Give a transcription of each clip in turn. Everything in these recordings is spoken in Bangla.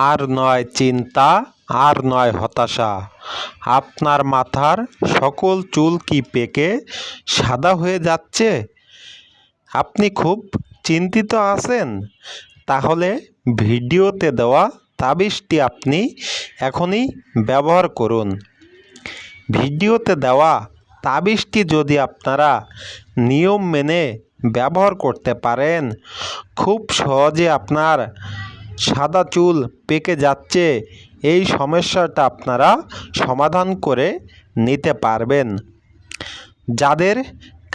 আর নয় চিন্তা, আর নয় হতাশা। আপনার মাথার সকল চুল কি পেকে, সাদা হয়ে যাচ্ছে? আপনি খুব চিন্তিত আছেন? তাহলে ভিডিওতে দেওয়া তাবিজটি আপনি এখনই ব্যবহার করুন। ভিডিওতে দেওয়া তাবিজটি যদি আপনারা নিয়ম মেনে ব্যবহার করতে পারেন, খুব সহজে আপনার সাদা চুল পেকে যাচ্ছে, এই সমস্যাটা আপনারা সমাধান করে নিতে পারবেন। যাদের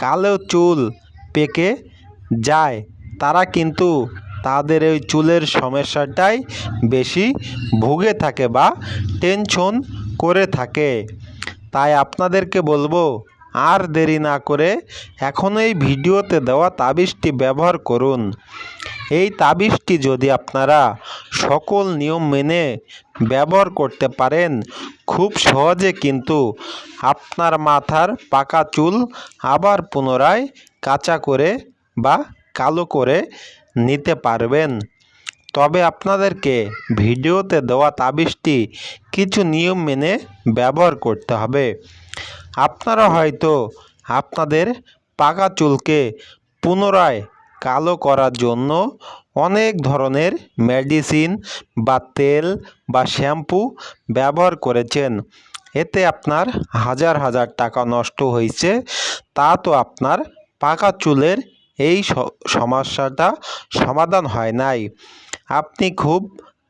কালো চুল পেকে যায়, তারা কিন্তু তাদের ওই চুলের সমস্যাটাই বেশি ভুগে থাকে বা টেনশন করে থাকে। তাই আপনাদেরকে বলব, আর দেরি না করে এখন এই ভিডিওতে দেওয়া তাবিজটি ব্যবহার করুন। এই তাবিজটি যদি আপনারা সকল নিয়ম মেনে ব্যবহার করতে পারেন, খুব সহজে কিন্তু আপনার মাথার পাকা চুল আবার পুনরায় কাঁচা করে বা কালো করে নিতে পারবেন। তবে আপনাদেরকে ভিডিওতে দেওয়া তাবিজটি কিছু নিয়ম মেনে ব্যবহার করতে হবে। আপনারা হয়তো আপনাদের পাকা চুলকে পুনরায় কালো করার জন্য অনেক ধরনের মেডিসিন বা তেল বা শ্যাম্পু ব্যবহার করেছেন। এতে আপনার হাজার হাজার টাকা নষ্ট হয়েছে। তা তো আপনার পাকা চুলের এই সমস্যাটা সমাধান হয় নাই। আপনি খুব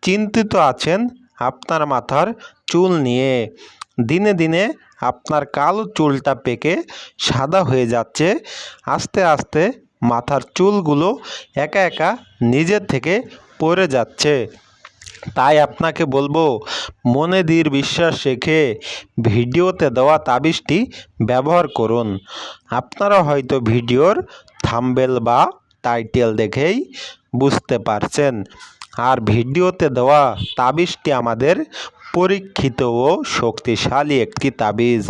চিন্তিত আছেন আপনার মাথার চুল নিয়ে। দিনে দিনে আপনার কালো চুলটা পেকে সাদা হয়ে যাচ্ছে। আস্তে আস্তে মাথার চুলগুলো একা একা নিজের থেকে পড়ে যাচ্ছে। তাই আপনাকে বলব, মনে দৃঢ় বিশ্বাস রেখে ভিডিওতে দেওয়া তাবিজটি ব্যবহার করুন। আপনারা হয়তো ভিডিওর থাম্বেল বা টাইটেল দেখেই বুঝতে পারছেন। আর ভিডিওতে দেওয়া তাবিজটি আমাদের পরীক্ষিত ও শক্তিশালী একটি তাবিজ।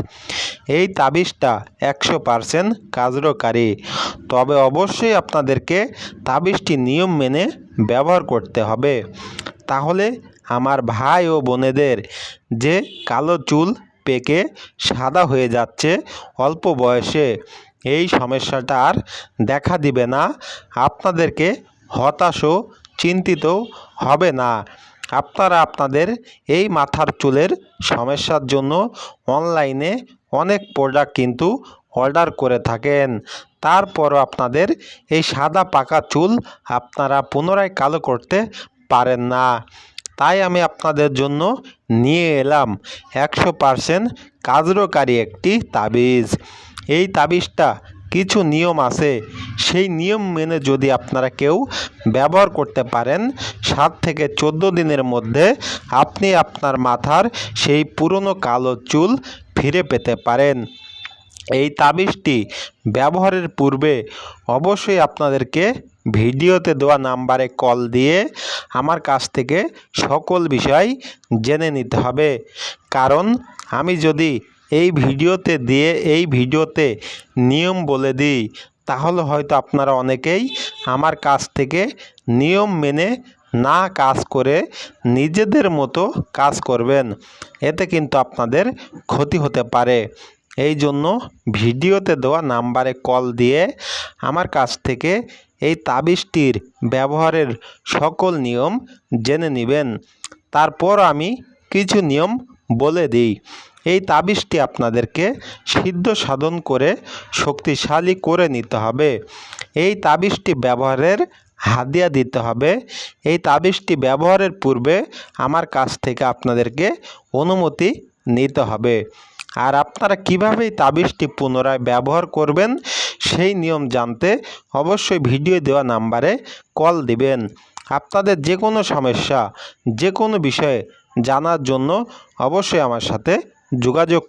এই তাবিজটা একশো পারসেন্ট কার্যকারী তবে অবশ্যই আপনাদেরকে তাবিজটি নিয়ম মেনে ব্যবহার করতে হবে। তাহলে আমার ভাই ও বোনেদের যে কালো চুল পেকে সাদা হয়ে যাচ্ছে অল্প বয়সে, এই সমস্যাটা আর দেখা দিবে না। আপনাদেরকে হতাশ ও চিন্তিত হবে না। আপনারা আপনাদের এই মাথার চুলের সমস্যার জন্য অনলাইনে অনেক প্রোডাক্ট কিন্তু অর্ডার করে থাকেন। তারপরও আপনাদের এই সাদা পাকা চুল আপনারা পুনরায় কালো করতে পারেন না। তাই আমি আপনাদের জন্য নিয়ে এলাম একশো পারসেন্ট কার্যকারী একটি তাবিজ। এই তাবিজটা কিছু নিয়ম আছে। সেই নিয়ম মেনে যদি আপনারা কেউ ব্যবহার করতে পারেন, সাত থেকে চোদ্দ দিনের মধ্যে আপনি আপনার মাথার সেই পুরনো কালো চুল ফিরে পেতে পারেন। এই তাবিজটি ব্যবহারের পূর্বে অবশ্যই আপনাদেরকে ভিডিওতে দেওয়া নাম্বারে কল দিয়ে আমার কাছ থেকে সকল বিষয় জেনে নিতে হবে। কারণ আমি যদি এই ভিডিওতে দিয়ে, এই ভিডিওতে নিয়ম বলে দিই। তাহলে হয়তো আপনারা অনেকেই আমার কাছ থেকে নিয়ম মেনে না কাজ করে নিজেদের মতো কাজ করবেন। এতে কিন্তু আপনাদের ক্ষতি হতে পারে। এই জন্য ভিডিওতে দেওয়া নাম্বারে কল দিয়ে আমার কাছ থেকে এই তাবিজটির ব্যবহারের সকল নিয়ম জেনে নেবেন। তারপর আমি কিছু নিয়ম বলে দিই। এই তাবিজটি আপনাদেরকে সিদ্ধ সাধন করে শক্তিশালী করে নিতে হবে। এই তাবিজটি ব্যবহারের হাদিয়া দিতে হবে। এই তাবিজটি ব্যবহারের পূর্বে আমার কাছ থেকে আপনাদেরকে অনুমতি নিতে হবে। আর আপনারা কীভাবে এই তাবিজটি পুনরায় ব্যবহার করবেন সেই নিয়ম জানতে অবশ্যই ভিডিও দেওয়া নাম্বারে কল দিবেন। আপনাদের যে কোনো সমস্যা যে কোনো বিষয়ে জানার জন্য অবশ্যই আমার সাথে যোগাযোগ